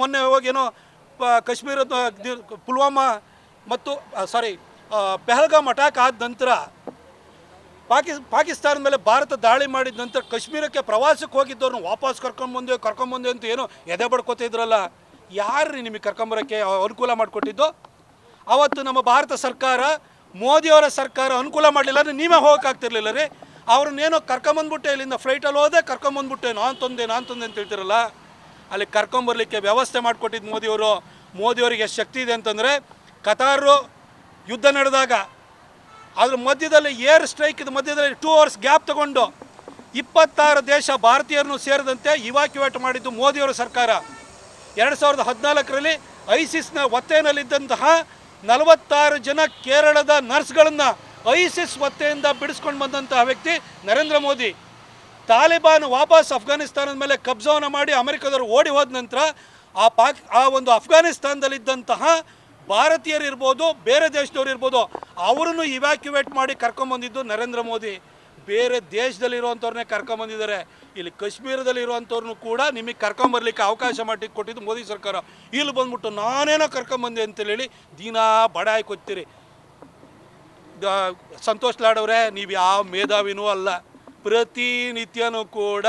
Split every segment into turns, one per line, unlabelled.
ಮೊನ್ನೆ ಹೋಗೇನೋ ಕಾಶ್ಮೀರದ ಪುಲ್ವಾಮಾ ಮತ್ತು ಸಾರಿ ಪೆಹಲ್ಗಾಮ್ ಅಟ್ಯಾಕ್ ಆದ ನಂತರ ಪಾಕಿ, ಪಾಕಿಸ್ತಾನದ ಮೇಲೆ ಭಾರತ ದಾಳಿ ಮಾಡಿದ ನಂತರ ಕಾಶ್ಮೀರಕ್ಕೆ ಪ್ರವಾಸಕ್ಕೆ ಹೋಗಿದ್ದವ್ರನ್ನ ವಾಪಸ್ ಕರ್ಕೊಂಬಂದೆ ಕರ್ಕೊಂಬಂದೆ ಅಂತ ಏನೋ ಎದೆ ಬಡ್ಕೋತಿದ್ರಲ್ಲ ಯಾರ್ರಿ ನಿಮಗೆ ಕರ್ಕೊಂಬರೋಕ್ಕೆ ಅನುಕೂಲ ಮಾಡಿಕೊಟ್ಟಿದ್ದು? ಅವತ್ತು ನಮ್ಮ ಭಾರತ ಸರ್ಕಾರ ಮೋದಿಯವರ ಸರ್ಕಾರ ಅನುಕೂಲ ಮಾಡಲಿಲ್ಲ ಅಂದರೆ ನೀವೇ ಹೋಗೋಕ್ಕಾಗ್ತಿರ್ಲಿಲ್ಲ ರೀ. ಅವ್ರನ್ನೇನೋ ಕರ್ಕೊಂಬಂದ್ಬಿಟ್ಟೆ ಇಲ್ಲಿಂದ ಫ್ಲೈಟಲ್ಲಿ ಹೋದೆ, ಕರ್ಕೊಂಬಂದ್ಬಿಟ್ಟೆ, ನಾನು ತಂದೆ ನಾನು ತಂದೆ ಅಂತ ಹೇಳ್ತಿರಲ್ಲ. ಅಲ್ಲಿ ಕರ್ಕೊಂಬರ್ಲಿಕ್ಕೆ ವ್ಯವಸ್ಥೆ ಮಾಡಿಕೊಟ್ಟಿದ್ದು ಮೋದಿಯವರು, ಮೋದಿಯವರಿಗೆ ಎಷ್ಟು ಶಕ್ತಿ ಇದೆ ಅಂತಂದರೆ ಕತಾರು ಯುದ್ಧ ನಡೆದಾಗ, ಅದ್ರ ಮಧ್ಯದಲ್ಲಿ ಏರ್ ಸ್ಟ್ರೈಕ್ ಮಧ್ಯದಲ್ಲಿ ಟೂ ಅವರ್ಸ್ ಗ್ಯಾಪ್ ತಗೊಂಡು ಇಪ್ಪತ್ತಾರು ದೇಶ ಭಾರತೀಯರನ್ನು ಸೇರಿದಂತೆ ಇವಾಕ್ಯುವೇಟ್ ಮಾಡಿದ್ದು ಮೋದಿಯವರ ಸರ್ಕಾರ. ಎರಡು ಸಾವಿರದ ಹದಿನಾಲ್ಕರಲ್ಲಿ ಐಸಿಸ್ನ ಒತ್ತೆಯಲ್ಲಿದ್ದಂತಹ ನಲವತ್ತಾರು ಜನ ಕೇರಳದ ನರ್ಸ್ಗಳನ್ನು ಐಸಿಸ್ ಒತ್ತೆಯಿಂದ ಬಿಡಿಸ್ಕೊಂಡು ಬಂದಂತಹ ವ್ಯಕ್ತಿ ನರೇಂದ್ರ ಮೋದಿ. ತಾಲಿಬಾನ್ ವಾಪಸ್ ಅಫ್ಘಾನಿಸ್ತಾನದ ಮೇಲೆ ಕಬ್ಜಾವನ್ನು ಮಾಡಿ ಅಮೆರಿಕದವರು ಓಡಿ ಹೋದ ನಂತರ ಆ ಪಾಕ್, ಆ ಒಂದು ಅಫ್ಘಾನಿಸ್ತಾನದಲ್ಲಿದ್ದಂತಹ ಭಾರತೀಯರು ಇರ್ಬೋದು, ಬೇರೆ ದೇಶದವ್ರು ಇರ್ಬೋದು, ಅವರನ್ನು ಇವ್ಯಾಕ್ಯುವೇಟ್ ಮಾಡಿ ಕರ್ಕೊಂಬಂದಿದ್ದು ನರೇಂದ್ರ ಮೋದಿ. ಬೇರೆ ದೇಶದಲ್ಲಿರುವಂಥವ್ರನ್ನೇ ಕರ್ಕೊಂಬಂದಿದ್ದಾರೆ ಇಲ್ಲಿ ಕಾಶ್ಮೀರದಲ್ಲಿ ಇರುವಂಥವ್ರನ್ನು ಕೂಡ ನಿಮಗೆ ಕರ್ಕೊಂಬರ್ಲಿಕ್ಕೆ ಅವಕಾಶ ಮಾಡಿ ಕೊಟ್ಟಿದ್ದು ಮೋದಿ ಸರ್ಕಾರ. ಇಲ್ಲಿ ಬಂದ್ಬಿಟ್ಟು ನಾನೇನೋ ಕರ್ಕೊಂಬಂದೆ ಅಂತೇಳಿ ದಿನಾ ಬಡಾಯಿ ಕೊತ್ತೀರಿ ಸಂತೋಷ್ ಲಾಡವ್ರೆ ನೀವು ಯಾವ ಮೇಧಾವಿನೂ ಅಲ್ಲ. ಪ್ರತಿನಿತ್ಯನೂ ಕೂಡ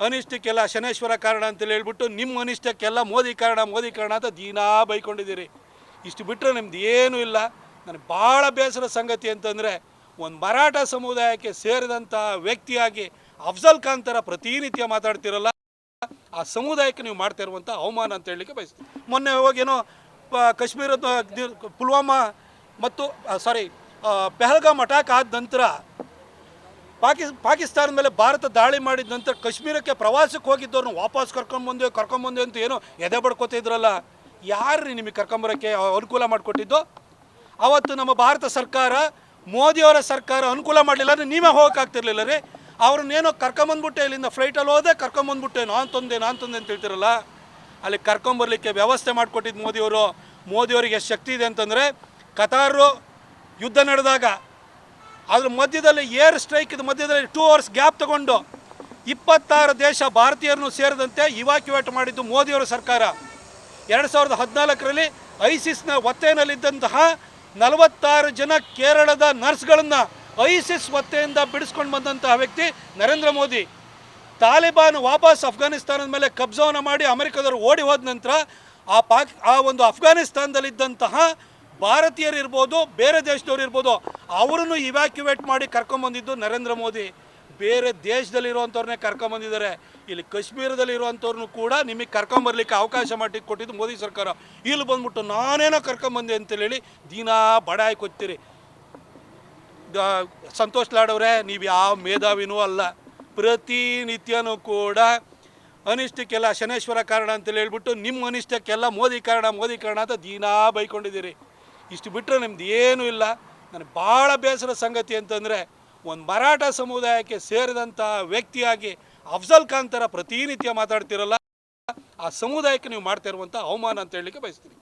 ಅನಿಷ್ಟಕ್ಕೆಲ್ಲ ಶನೇಶ್ವರ ಕಾರಣ ಅಂತೇಳಿ ಹೇಳ್ಬಿಟ್ಟು ನಿಮ್ಮ ಅನಿಷ್ಟಕ್ಕೆಲ್ಲ ಮೋದಿ ಕಾರಣ ಮೋದಿ ಕಾರಣ ಅಂತ ದಿನಾ ಬೈಕೊಂಡಿದ್ದೀರಿ. ಇಷ್ಟು ಬಿಟ್ಟರೆ ನಿಮ್ದು ಏನೂ ಇಲ್ಲ. ನನಗೆ ಭಾಳ ಬೇಸರ ಸಂಗತಿ ಅಂತಂದರೆ ಒಂದು ಮರಾಠ ಸಮುದಾಯಕ್ಕೆ ಸೇರಿದಂಥ ವ್ಯಕ್ತಿಯಾಗಿ ಅಫ್ಜಲ್ ಖಾನ್ ಥರ ಪ್ರತಿನಿತ್ಯ ಮಾತಾಡ್ತಿರಲ್ಲ, ಆ ಸಮುದಾಯಕ್ಕೆ ನೀವು ಮಾಡ್ತಾ ಇರುವಂಥ ಅವಮಾನ ಅಂತ ಹೇಳಲಿಕ್ಕೆ ಬಯಸ್ತೀನಿ ಮೊನ್ನೆ ಹೋಗೇನೋ ಕಾಶ್ಮೀರದ ಪುಲ್ವಾಮಾ ಮತ್ತು ಸಾರಿ ಪೆಹಲ್ಗಾಮ್ ಅಟ್ಯಾಕ್ ಆದ ನಂತರ ಪಾಕಿ, ಪಾಕಿಸ್ತಾನದ ಮೇಲೆ ಭಾರತ ದಾಳಿ ಮಾಡಿದ ನಂತರ ಕಾಶ್ಮೀರಕ್ಕೆ ಪ್ರವಾಸಕ್ಕೆ ಹೋಗಿದ್ದವ್ರನ್ನ ವಾಪಸ್ ಕರ್ಕೊಂಬಂದೆ ಕರ್ಕೊಂಬಂದೆ ಅಂತ ಏನೋ ಎದೆ ಬಡ್ಕೋತಿದ್ರಲ್ಲ ಯಾರ್ರಿ ನಿಮಗೆ ಕರ್ಕೊಂಬರೋಕ್ಕೆ ಅನುಕೂಲ ಮಾಡಿಕೊಟ್ಟಿದ್ದು? ಅವತ್ತು ನಮ್ಮ ಭಾರತ ಸರ್ಕಾರ, ಮೋದಿಯವರ ಸರ್ಕಾರ ಅನುಕೂಲ ಮಾಡಲಿಲ್ಲ ಅಂದರೆ ನೀವೇ ಹೋಗೋಕ್ಕಾಗ್ತಿರ್ಲಿಲ್ಲ ರೀ. ಅವ್ರನ್ನೇನೋ ಕರ್ಕೊಂಬಂದ್ಬಿಟ್ಟೆ ಇಲ್ಲಿಂದ ಫ್ಲೈಟಲ್ಲಿ ಹೋದೆ ಕರ್ಕೊಂಬಂದ್ಬಿಟ್ಟೆ ನಾನು ತಂದೆ ನಾನು ತಂದೆ ಅಂತ ಹೇಳ್ತಿರಲ್ಲ. ಅಲ್ಲಿ ಕರ್ಕೊಂಬರ್ಲಿಕ್ಕೆ ವ್ಯವಸ್ಥೆ ಮಾಡಿಕೊಟ್ಟಿದ್ದು ಮೋದಿಯವರು. ಮೋದಿಯವರಿಗೆ ಎಷ್ಟು ಶಕ್ತಿ ಇದೆ ಅಂತಂದರೆ ಕತಾರು ಯುದ್ಧ ನಡೆದಾಗ ಅದ್ರ ಮಧ್ಯದಲ್ಲಿ ಏರ್ ಸ್ಟ್ರೈಕ್ ಮಧ್ಯದಲ್ಲಿ ಟೂ ಅವರ್ಸ್ ಗ್ಯಾಪ್ ತಗೊಂಡು ಇಪ್ಪತ್ತಾರು ದೇಶ ಭಾರತೀಯರನ್ನು ಸೇರಿದಂತೆ ಇವಾಕ್ಯುವೇಟ್ ಮಾಡಿದ್ದು ಮೋದಿಯವರ ಸರ್ಕಾರ. ಎರಡು ಸಾವಿರದ ಹದಿನಾಲ್ಕರಲ್ಲಿ ಐಸಿಸ್ನ ಒತ್ತೆಯಲ್ಲಿದ್ದಂತಹ ನಲವತ್ತಾರು ಜನ ಕೇರಳದ ನರ್ಸ್ಗಳನ್ನು ಐಸಿಸ್ ಒತ್ತೆಯಿಂದ ಬಿಡಿಸ್ಕೊಂಡು ಬಂದಂತಹ ವ್ಯಕ್ತಿ ನರೇಂದ್ರ ಮೋದಿ. ತಾಲಿಬಾನ್ ವಾಪಸ್ ಅಫ್ಘಾನಿಸ್ತಾನದ ಮೇಲೆ ಕಬ್ಜಾವನ್ನು ಮಾಡಿ ಅಮೆರಿಕದವರು ಓಡಿ ಹೋದ ನಂತರ ಆ ಪಾಕ್, ಆ ಒಂದು ಅಫ್ಘಾನಿಸ್ತಾನದಲ್ಲಿದ್ದಂತಹ ಭಾರತೀಯರು ಇರ್ಬೋದು, ಬೇರೆ ದೇಶದವ್ರು ಇರ್ಬೋದು, ಅವರನ್ನು ಇವ್ಯಾಕ್ಯುವೇಟ್ ಮಾಡಿ ಕರ್ಕೊಂಬಂದಿದ್ದು ನರೇಂದ್ರ ಮೋದಿ. ಬೇರೆ ದೇಶದಲ್ಲಿರುವಂಥವ್ರನ್ನೇ ಕರ್ಕೊಂಬಂದಿದ್ದಾರೆ ಇಲ್ಲಿ ಕಾಶ್ಮೀರದಲ್ಲಿ ಇರುವಂಥವ್ರನ್ನು ಕೂಡ ನಿಮಗೆ ಕರ್ಕೊಂಬರ್ಲಿಕ್ಕೆ ಅವಕಾಶ ಮಾಡಿ ಕೊಟ್ಟಿದ್ದು ಮೋದಿ ಸರ್ಕಾರ. ಇಲ್ಲಿ ಬಂದ್ಬಿಟ್ಟು ನಾನೇನೋ ಕರ್ಕೊಂಬಂದೆ ಅಂತೇಳಿ ದಿನಾ ಬಡಾಯಿ ಕೊತ್ತೀರಿ ಸಂತೋಷ್ ಲಾಡವ್ರೆ ನೀವು ಯಾವ ಮೇಧಾವಿನೂ ಅಲ್ಲ. ಪ್ರತಿನಿತ್ಯನೂ ಕೂಡ ಅನಿಷ್ಟಕ್ಕೆಲ್ಲ ಶನೇಶ್ವರ ಕಾರಣ ಅಂತೇಳಿ ಹೇಳ್ಬಿಟ್ಟು ನಿಮ್ಮ ಅನಿಷ್ಟಕ್ಕೆಲ್ಲ ಮೋದಿ ಕಾರಣ ಮೋದಿ ಕಾರಣ ಅಂತ ದಿನಾ ಬೈಕೊಂಡಿದ್ದೀರಿ. ಇಷ್ಟು ಬಿಟ್ಟರೆ ನಿಮ್ದು ಏನೂ ಇಲ್ಲ. ನನಗೆ ಭಾಳ ಬೇಸರ ಸಂಗತಿ ಅಂತಂದರೆ ಒಂದು ಮರಾಠ ಸಮುದಾಯಕ್ಕೆ ಸೇರಿದಂಥ ವ್ಯಕ್ತಿಯಾಗಿ ಅಫ್ಜಲ್ ಖಾನ್ ಥರ ಪ್ರತಿನಿತ್ಯ ಮಾತಾಡ್ತಿರಲ್ಲ, ಆ ಸಮುದಾಯಕ್ಕೆ ನೀವು ಮಾಡ್ತಾ ಇರುವಂಥ ಅವಮಾನ ಅಂತ ಹೇಳಲಿಕ್ಕೆ ಬಯಸ್ತೀನಿ.